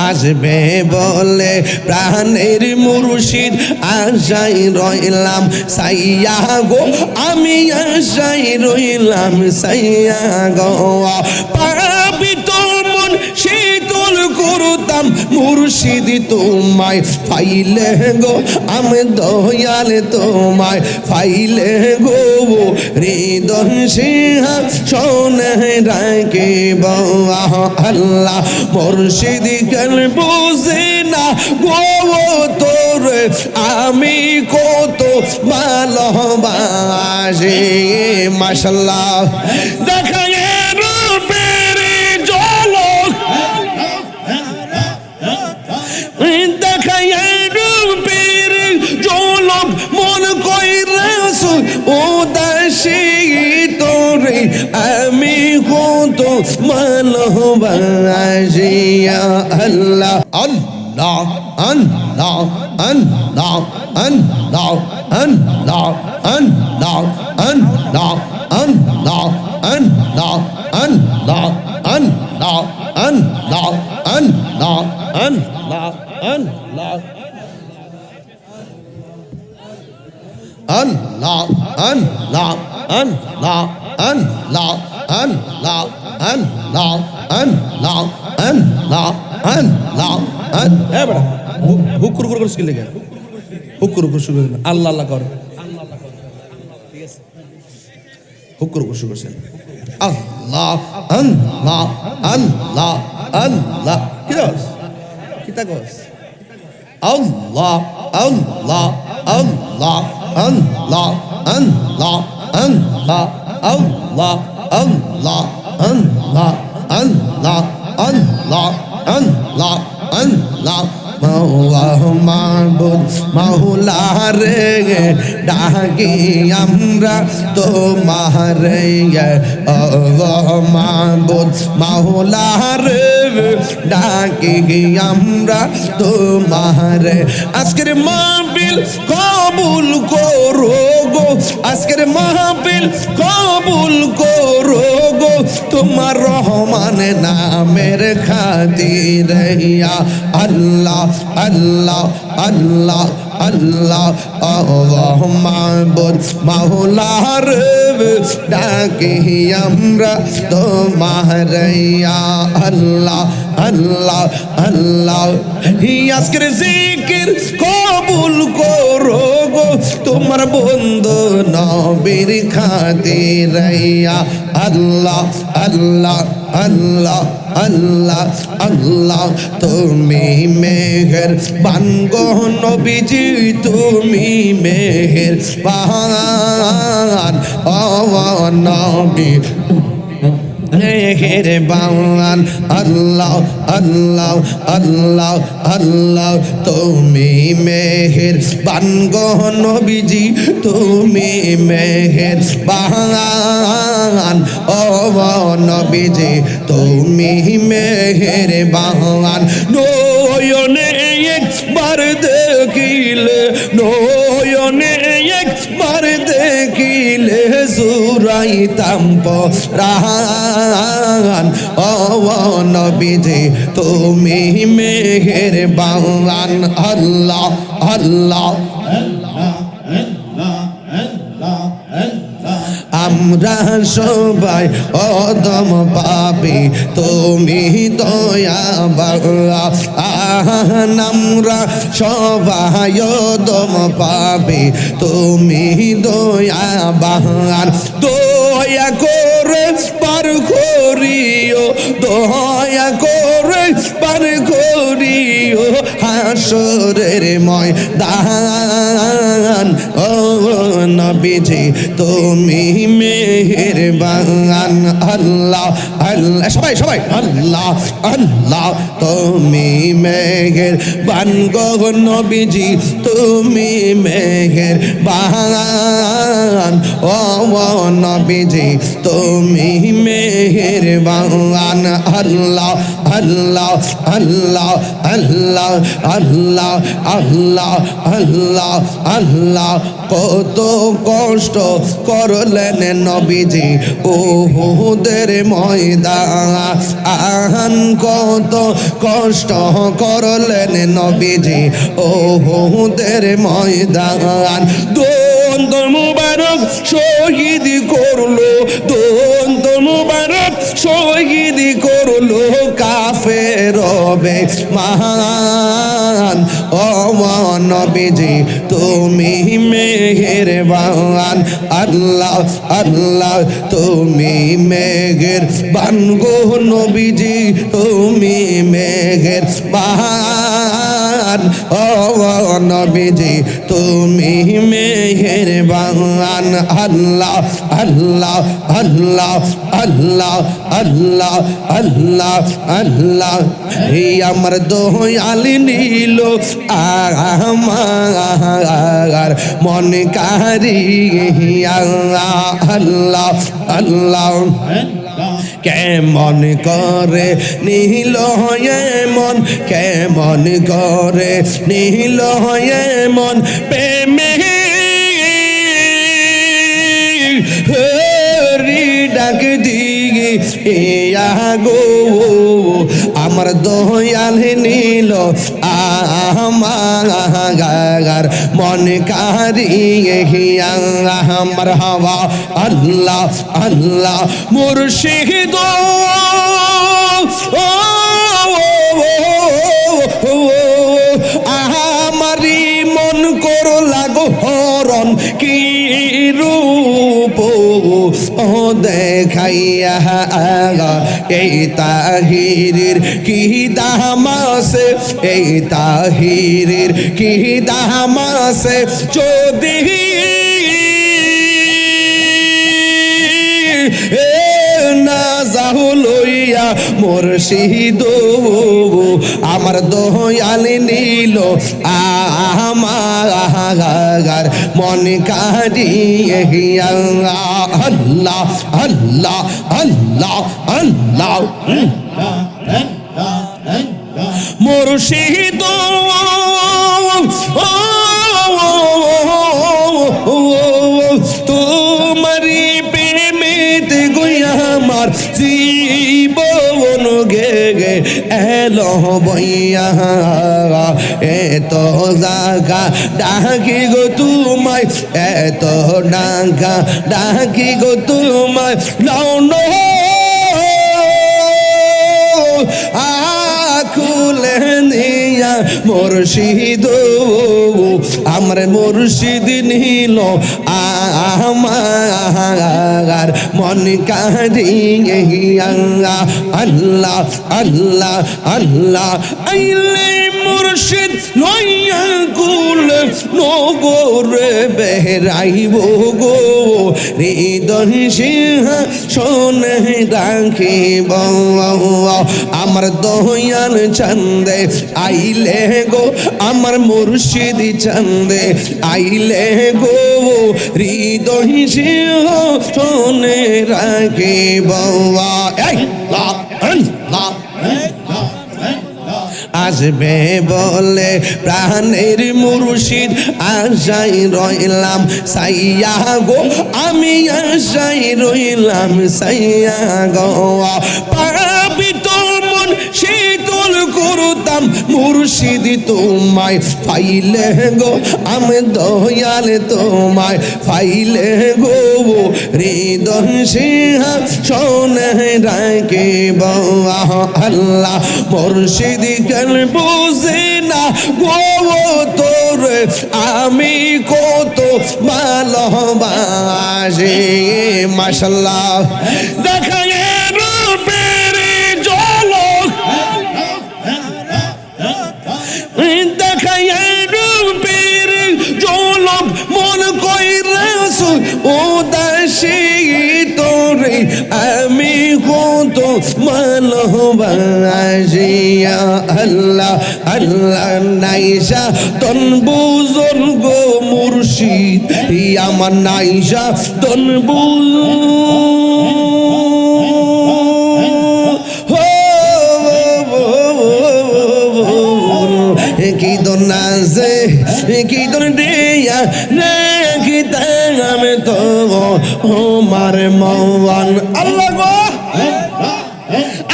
আসবে বলে প্রাণের মুর্শিদ আশাই রইলাম সাইয়া গো আমি আশাই রইলাম সাইয়া গো করতাম মুর্শিদ তোমায় ফাইলে গো, আমি দয়াল তোমায় ফাইলে গো হৃদয় সিংহ সোনে রাখে আল্লাহ মুর্শিদ কেন বুঝি না গো তোর আমি কত ভালোবাসি মাসাল্লাহ দেখা দাসী তোরে আমি কত ভালোবাসিয়া আল্লাহ আল্লাহ আল্লাহ আল্লাহ আল্লাহ আল্লাহ আল্লাহ আল্লাহ আল্লাহ আল্লাহ আল্লাহ আল্লাহ আল্লাহ আল্লাহ আল্লাহ আল্লাহ an, la an la an la an la an la an la an la, an. এ বড় হুকুর হুকুর করে শিখলে কেন হুকুর হুকুর শুরু করেন আল্লাহ আল্লাহ কর। হুকুর হুকুর শুরু করছেন। আল্লাহ আল্লাহ আল্লাহ আল্লাহ কি দাস কি তা কস আল্লাহ আল্লাহ আল্লাহ আল্লাহ আল্লাহ আল্লাহ Allah, Allah, Allah, Allah, Allah, Allah, Allah, Allah. मौह माबुद Mahula रे डागी अमरा तो मारे अल्लाह माबुद महुला रे ডাকি আমরা তোমার আজকের মাহবিল কবুল করো আজকের মাহবিল কবুল করো গো। তোমার রহমান নামের খাতির আল্লাহ আল্লাহ আল্লাহ আল্লাহ আল্লাহ মাবুদ মাওলার ডাকি আমরা তোমার আল্লাহ আল্লাহ আল্লাহ। আজকের জিকির কবুল করো গো, তোমার বন্ধু নবীর ইয়া আল্লাহ আল্লাহ। আল্লাহ আল্লাহ আল্লাহ তুমি মেঘের বানগো নবীজি তুমি মেঘের পাহান ও মেঘের বাউন আল্লাহ আল্লাহ আল্লাহ আল্লাহ, তুমি মেঘের বানগ নবীজি, তুমি মেঘের বাহান ও নবীজি, তুমি মেঘের বাহান নয়নে একবার দেখিলে, নয়নে বার দেখিলে জুরাইতাম অবন বিধে তুমি মেহের বাংলান আল্লাহ আল্লাহ। আমরা সবাই অদম পাবি তুমি দয়া বাংলা আমরা সবাই অদম পাবি তুমি দয়া বাংলার দয়া করে পার করিও, দয়া করে পার করিও হাসরের ময়দান। ও নবীজি, তুমি মেহের বাগান আল্লাহ আল্লাহ, সবাই সবাই। আল্লাহ আল্লাহ, তুমি মেঘের বান গো নবীজি, তুমি মেঘের বাগান ও নবীজি, তুমি মেঘের মেহেরবান আল্লাহ আল্লাহ আল্লাহ আল্লাহ আল্লাহ আল্লাহ আল্লাহ আল্লাহ। কত কষ্ট করলেন নবীজি ওহুদের ময়দান। কত কষ্ট করলেন নবীজি ওহুদের ময়দান। দন্ত মুবারক শহীদ করল দন্ত মুবারক শহীদ করল কাফে রবে ও নবীজি তুমি মেহেরবান। আল্লাহ আল্লাহ, তুমি মেঘের বানগো নবীজি, তুমি মেঘের বান ও নবীজি তুমি মেঘের বান আল্লাহ আল্লাহ আল্লাহ আল্লাহ আল্লাহ আল্লাহ আল্লাহ। এই আমার দোয়াল নীল আমার মন কারি। আল্লাহ আল্লাহ আল্লাহ। কেমন করে নীল মন, কেমন করে নীল মন, প্রেমে ডাক দিগে ইয়া গো আমার দয়াল নীল আমার মন হিয়া আমার হাওয়া, আল্লাহ আল্লাহ, মুর্শিদ আমারি মন করো লাগো হরণ দেখাইয়া এই তাহিরের কি দামাসে এই তাহিরের কি দামাসে যদি এ না যাহু লইয়া মুর্শিদ আমার দয়াল নীল আমার মন কারিয়ে আল্লাহ আল্লাহ আল্লাহ আল্লাহ আল্লাহ। মুর্শিদ তোমারি জীবন গে গে এলো বইয়া এত জাগা, ডাকি গো তোমায় এত ডাঙ্গা ডাকি গো তোমায় লাউন আকুলে নিয়া মুর্শিদ আমার মুর্শিদ নীল আমার মন কারিয়া আল্লাহ আল্লাহ আল্লাহ মুর্শিদ লইয়া কুল নগরে বেহরাইব গো। হৃদয় সিংহ শোনে রাখিব আমার দয়াল চন্দে আইলে গো, আমার মুর্শিদ চন্দে আইলে গো। হৃদয় সিংহ শোনে রাখিব এই। আসবে বলে প্রাণের মুর্শিদ আশাই রইলাম। সাইয়া গো আমি আশাই রইলাম। সাইয়া গো করতাম মুর্শিদ তোমায় পাইলে গো, আমি দয়াল তোমায় পাইলে গো হৃদয় সিংহা, শোনে রাখে আল্লাহ মুর্শিদ কেন বুঝে না গো তোর, আমি কত ভালোবাসি মাসাল্লাহ দেখা আমি কত ভালোবাসিয়া আল্লাহ আল্লাহ নাইসা তন বুজন গো মুর্শিদ আমার নাইসা তন বুজ দোনা যে কি দোন দিয়া রে কি আমি তো ও মারে মওয়ান আল্লাহ গো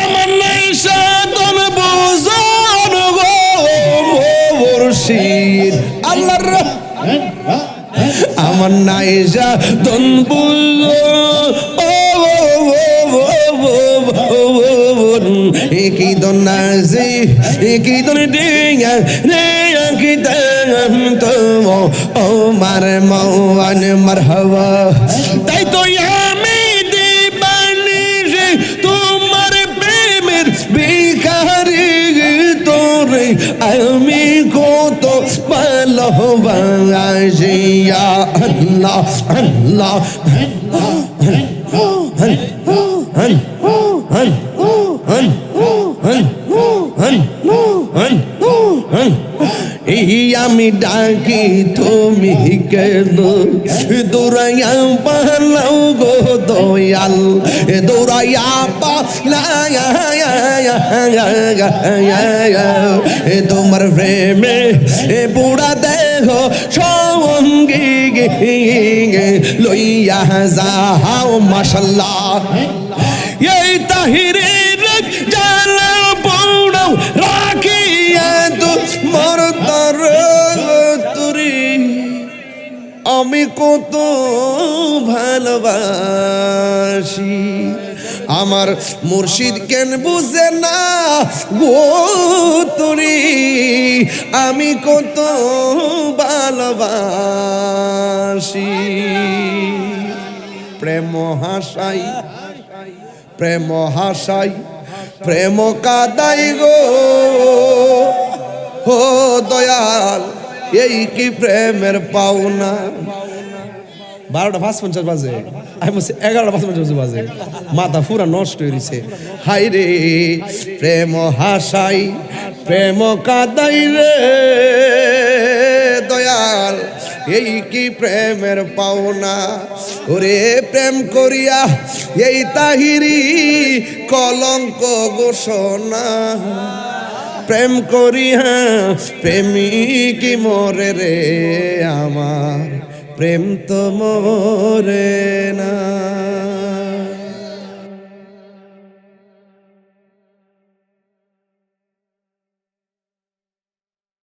আমার নাই সাধন বুঝন গো মুর্শিদ আল্লাহর আমার নাই সাধন বুঝ ও কি দোনা যে কি দোন দাম তো ও মার মওয়ান মারহাবা তাই তো আমি দিবানি রে তোমার প্রেমের ভিখারি তোরে আমি কত ভালোবাসি ইয়া আল্লাহ আল্লাহ এই আমি ডাকি, তুমি কেন? দৌড়াইয়া পালাও গো দয়াল দৌড়াইয়া পালাইয়া তোমার প্রেমে বুড়া দেহ সঙ্গী লইয়া যাও মাসাল্লাহ এই তাহিরের আমি কত ভালোবাসি। আমার মুর্শিদ কেন বুঝে না গো তুরি আমি কত ভালোবাসি। প্রেম হাসাই প্রেম হাসাই, প্রেম কাদাই গো। ও দয়াল এই কি প্রেমের পাওনা? বারোটা পাঁচ পঞ্চাশ বাজে। আমি বলছি, এগারোটা পাঁচ পঞ্চাশ বাজে। মাথা পুরা নষ্ট হয়েছে হাই রে, প্রেম হাসাই, প্রেম কাদাই রে। দয়াল, এই কি প্রেমের পাওনা? ওরে প্রেম করিয়া এই তাহিরি কলঙ্ক ঘোষণা। প্রেম করি হ্যাঁ কি মরে রে আমার প্রেম তো মরে না।